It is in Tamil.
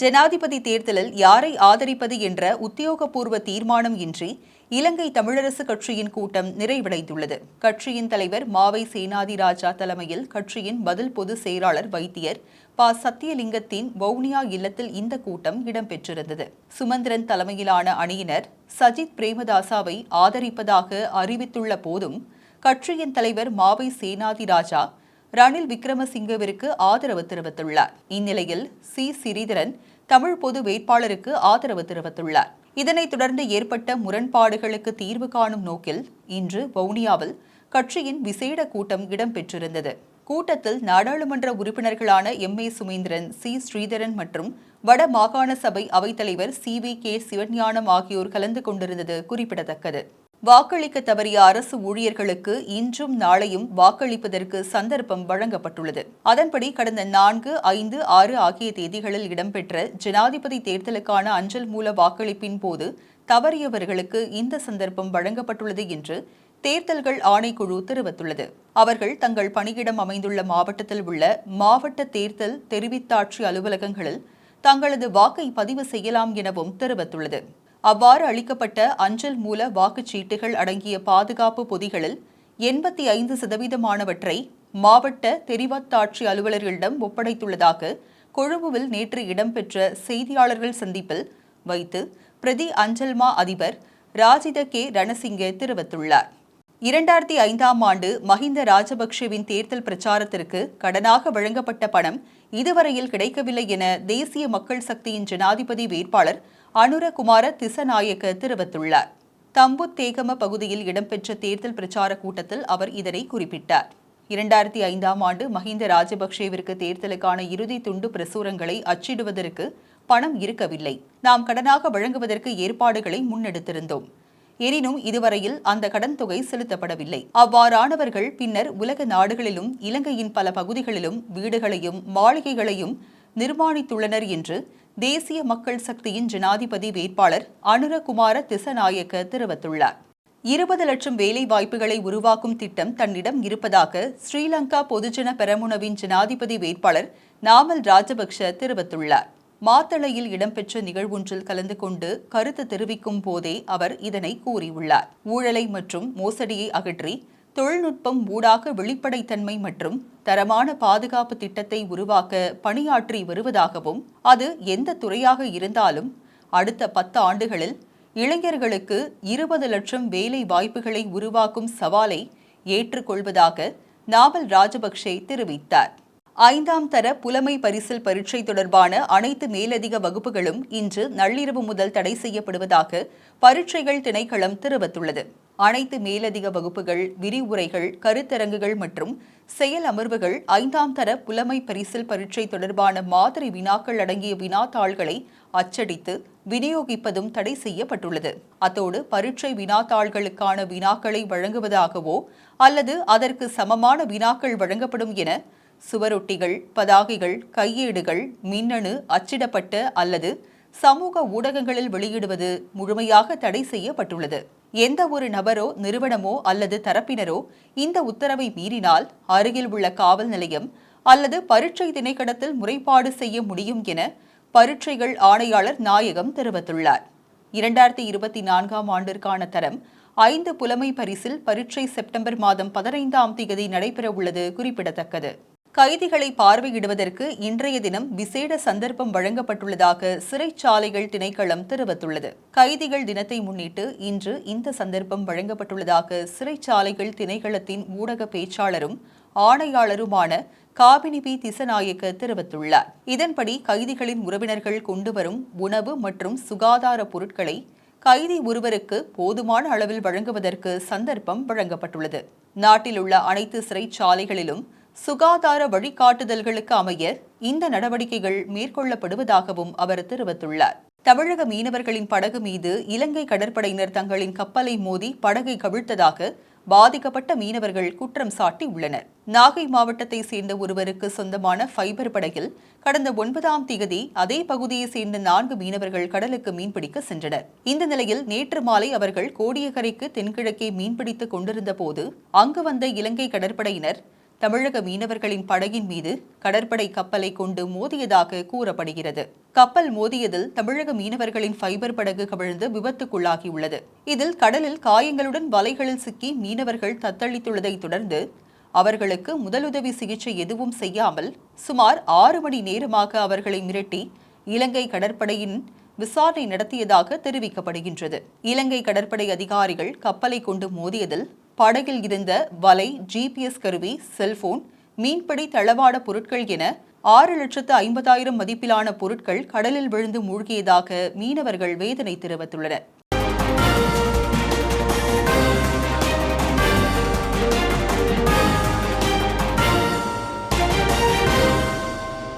ஜனாதிபதி தேர்தலில் யாரை ஆதரிப்பது என்ற உத்தியோகபூர்வ தீர்மானம் இன்றி இலங்கை தமிழரசு கட்சியின் கூட்டம் நிறைவடைந்துள்ளது. கட்சியின் தலைவர் மாவை சேனாதி ராஜா தலைமையில் கட்சியின் பதில் பொதுச் செயலாளர் வைத்தியர் ப. சத்தியலிங்கத்தின் வவுனியா இல்லத்தில் இந்த கூட்டம் இடம்பெற்றிருந்தது. சுமந்திரன் தலைமையிலான அணியினர் சஜித் பிரேமதாசாவை ஆதரிப்பதாக அறிவித்துள்ள போதும் கட்சியின் தலைவர் மாவை சேனாதி ராஜா ரணில் விக்ரமசிங்கவிற்கு ஆதரவு தெரிவித்துள்ளார். இந்நிலையில் சி. சிறிதரன் தமிழ் பொது வேட்பாளருக்கு ஆதரவு தெரிவித்துள்ளார். இதனைத் தொடர்ந்து ஏற்பட்ட முரண்பாடுகளுக்கு தீர்வு காணும் நோக்கில் இன்று வவுனியாவில் கட்சியின் விசேட கூட்டம் இடம்பெற்றிருந்தது. கூட்டத்தில் நாடாளுமன்ற உறுப்பினர்களான M. A. Sumanthiran C. Sritharan மற்றும் வட மாகாண சபை அவைத்தலைவர் சி. வி. கே. சிவஞானம் ஆகியோர் கலந்து கொண்டிருந்தது குறிப்பிடத்தக்கது. வாக்களிக்க தவறிய அரசு ஊழியர்களுக்கு இன்றும் நாளையும் வாக்களிப்பதற்கு சந்தர்ப்பம் வழங்கப்பட்டுள்ளது. அதன்படி கடந்த நான்கு ஐந்து ஆறு ஆகிய தேதிகளில் இடம்பெற்ற ஜனாதிபதி தேர்தலுக்கான அஞ்சல் மூல வாக்களிப்பின் போது தவறியவர்களுக்கு இந்த சந்தர்ப்பம் வழங்கப்பட்டுள்ளது என்று தேர்தல்கள் ஆணைக்குழு தெரிவித்துள்ளது. அவர்கள் தங்கள் பணியிடம் அமைந்துள்ள மாவட்டத்தில் உள்ள மாவட்ட தேர்தல் தெரிவித்தாட்சி அலுவலகங்களில் தங்களது வாக்கை பதிவு செய்யலாம் எனவும் தெரிவித்துள்ளது. அவ்வாறு அளிக்கப்பட்ட அஞ்சல் மூல வாக்குச்சீட்டுகள் அடங்கிய பாதுகாப்பு பொதிகளில் எண்பத்தி ஐந்து சதவீதமானவற்றை மாவட்ட தெரிவத்தாட்சி அலுவலர்களிடம் ஒப்படைத்துள்ளதாக கொழும்புவில் நேற்று இடம்பெற்ற செய்தியாளர்கள் சந்திப்பில் வைத்து பிரதி அஞ்சல்மா அதிபர் ராஜித கே ரணசிங்கே தெரிவித்துள்ளார். இரண்டாயிரத்தி ஐந்தாம் ஆண்டு மஹிந்த ராஜபக்சேவின் தேர்தல் பிரச்சாரத்திற்கு கடனாக வழங்கப்பட்ட பணம் இதுவரையில் கிடைக்கவில்லை என தேசிய மக்கள் சக்தியின் ஜனாதிபதி வேட்பாளர் அனுரகுமார திசநாயக்க தெரிவித்துள்ளார். தம்புத்தேகம பகுதியில் இடம்பெற்ற தேர்தல் பிரச்சார கூட்டத்தில் அவர் இதனை குறிப்பிட்டார். இரண்டாயிரத்தி ஐந்தாம் ஆண்டு மஹிந்த ராஜபக்சேவிற்கு தேர்தலுக்கான இறுதி துண்டு பிரசுரங்களை அச்சிடுவதற்கு பணம் இருக்கவில்லை. நாம் கடனாக வழங்குவதற்கு ஏற்பாடுகளை முன்னெடுத்திருந்தோம். எனினும் இதுவரையில் அந்த கடன் தொகை செலுத்தப்படவில்லை. அவ்வாறானவர்கள் பின்னர் உலக நாடுகளிலும் இலங்கையின் பல பகுதிகளிலும் வீடுகளையும் மாளிகைகளையும் நிர்மாணித்துள்ளனர் என்று தேசிய மக்கள் சக்தியின் ஜனாதிபதி வேட்பாளர் அனுரகுமார திசநாயக்க தெரிவித்துள்ளார். இருபது லட்சம் வேலை வாய்ப்புகளை உருவாக்கும் திட்டம் தன்னிடம் இருப்பதாக ஸ்ரீலங்கா பொதுஜன பெரமுனவின் ஜனாதிபதி வேட்பாளர் நாமல் ராஜபக்ஷ தெரிவித்துள்ளார். மாத்தளையில் இடம்பெற்ற நிகழ்வொன்றில் கலந்து கொண்டு கருத்து தெரிவிக்கும் போதே அவர் இதனை கூறியுள்ளார். ஊழலை மற்றும் மோசடியை அகற்றி தொழில்நுட்பம் ஊடாக வெளிப்படைத்தன்மை மற்றும் தரமான பாதுகாப்பு திட்டத்தை உருவாக்க பணியாற்றி வருவதாகவும் அது எந்த துறையாக இருந்தாலும் அடுத்த பத்து ஆண்டுகளில் இளைஞர்களுக்கு இருபது லட்சம் வேலை வாய்ப்புகளை உருவாக்கும் சவாலை ஏற்றுக்கொள்வதாக நாவல் ராஜபக்சே தெரிவித்தார். ஐந்தாம் தர புலமை பரிசில் பரீட்சை தொடர்பான அனைத்து மேலதிக வகுப்புகளும் இன்று நள்ளிரவு முதல் தடை செய்யப்படுவதாக பரீட்சைகள் திணைக்களம் தெரிவித்துள்ளது. அனைத்து மேலதிக வகுப்புகள் விரிவுரைகள் கருத்தரங்குகள் மற்றும் செயல் அமர்வுகள் ஐந்தாம் தர புலமை பரிசில் பரீட்சை தொடர்பான மாதிரி வினாக்கள் அடங்கிய வினாத்தாள்களை அச்சடித்து விநியோகிப்பதும் தடை செய்யப்பட்டுள்ளது. அத்தோடு பரீட்சை வினாத்தாள்களுக்கான வினாக்களை வழங்குவதாகவோ அல்லது அதற்கு சமமான வினாக்கள் வழங்கப்படும் என சுவரொட்டிகள் பதாகைகள் கையேடுகள் மின்னணு அச்சிடப்பட்ட அல்லது சமூக ஊடகங்களில் வெளியிடுவது முழுமையாக தடை செய்யப்பட்டுள்ளது. எந்த ஒரு நபரோ நிறுவனமோ அல்லது தரப்பினரோ இந்த உத்தரவை மீறினால் அருகில் உள்ள காவல் நிலையம் அல்லது பரீட்சை திணைக்களத்தில் முறைப்பாடு செய்ய முடியும் என பரீட்சைகள் ஆணையாளர் நாயகம் தெரிவித்துள்ளார். இரண்டாயிரத்தி இருபத்தி நான்காம் ஆண்டிற்கான தரம் ஐந்து புலமை பரிசில் பரீட்சை செப்டம்பர் மாதம் பதினைந்தாம் தேதி நடைபெறவுள்ளது குறிப்பிடத்தக்கது. கைதிகளை பார்வையிடுவதற்கு இன்றைய தினம் விசேட சந்தர்ப்பம் வழங்கப்பட்டுள்ளதாக சிறைச்சாலைகள் திணைக்களம் தெரிவித்துள்ளது. கைதிகள் தினத்தை முன்னிட்டு இன்று இந்த சந்தர்ப்பம் வழங்கப்பட்டுள்ளதாக சிறைச்சாலைகள் திணைக்களத்தின் ஊடக பேச்சாளரும் ஆணையாளருமான காபினி பி. திசநாயக்க தெரிவித்துள்ளார். இதன்படி கைதிகளின் உறவினர்கள் கொண்டுவரும் உணவு மற்றும் சுகாதார பொருட்களை கைதி ஒருவருக்கு போதுமான அளவில் வழங்குவதற்கு சந்தர்ப்பம் வழங்கப்பட்டுள்ளது. நாட்டில் உள்ள அனைத்து சிறைச்சாலைகளிலும் சுகாதார வழிகாட்டுதல்களுக்கு அமைய இந்த நடவடிக்கைகள் மேற்கொள்ளப்படுவதாகவும் அவர் தெரிவித்துள்ளார். தமிழக மீனவர்களின் படகு மீது இலங்கை கடற்படையினர் தங்களின் கப்பலை மோதி படகை கவிழ்த்ததாக பாதிக்கப்பட்ட மீனவர்கள் குற்றம் சாட்டி உள்ளனர் நாகை மாவட்டத்தை சேர்ந்த ஒருவருக்கு சொந்தமான ஃபைபர் படகில் கடந்த ஒன்பதாம் தேதி அதே பகுதியை சேர்ந்த நான்கு மீனவர்கள் கடலுக்கு மீன்பிடிக்க சென்றனர். இந்த நிலையில் நேற்று மாலை அவர்கள் கோடியக்கரைக்கு தென்கிழக்கே மீன்பிடித்துக் கொண்டிருந்த போது அங்கு வந்த இலங்கை கடற்படையினர் தமிழக மீனவர்களின் படகின் மீது கடற்படை கப்பலை கொண்டு மோதியதாக கூறப்படுகிறது. கப்பல் மோதியதில் தமிழக மீனவர்களின் ஃபைபர் படகு கவிழ்ந்து விபத்துக்குள்ளாகியுள்ளது. இதில் கடலில் காயங்களுடன் வலைகளில் சிக்கி மீனவர்கள் தத்தளித்துள்ளதை தொடர்ந்து அவர்களுக்கு முதலுதவி சிகிச்சை எதுவும் செய்யாமல் சுமார் ஆறு மணி நேரமாக அவர்களை மிரட்டி இலங்கை கடற்படையின் விசாரணை நடத்தியதாக தெரிவிக்கப்படுகின்றது. இலங்கை கடற்படை அதிகாரிகள் கப்பலை கொண்டு மோதியதில் படகில் இருந்த வலை ஜிபிஎஸ் கருவி செல்போன் மீன்பிடி தளவாட பொருட்கள் என ஆறு லட்சத்து ஐம்பதாயிரம் மதிப்பிலான பொருட்கள் கடலில் விழுந்து மூழ்கியதாக மீனவர்கள் வேதனை தெரிவித்துள்ளனர்.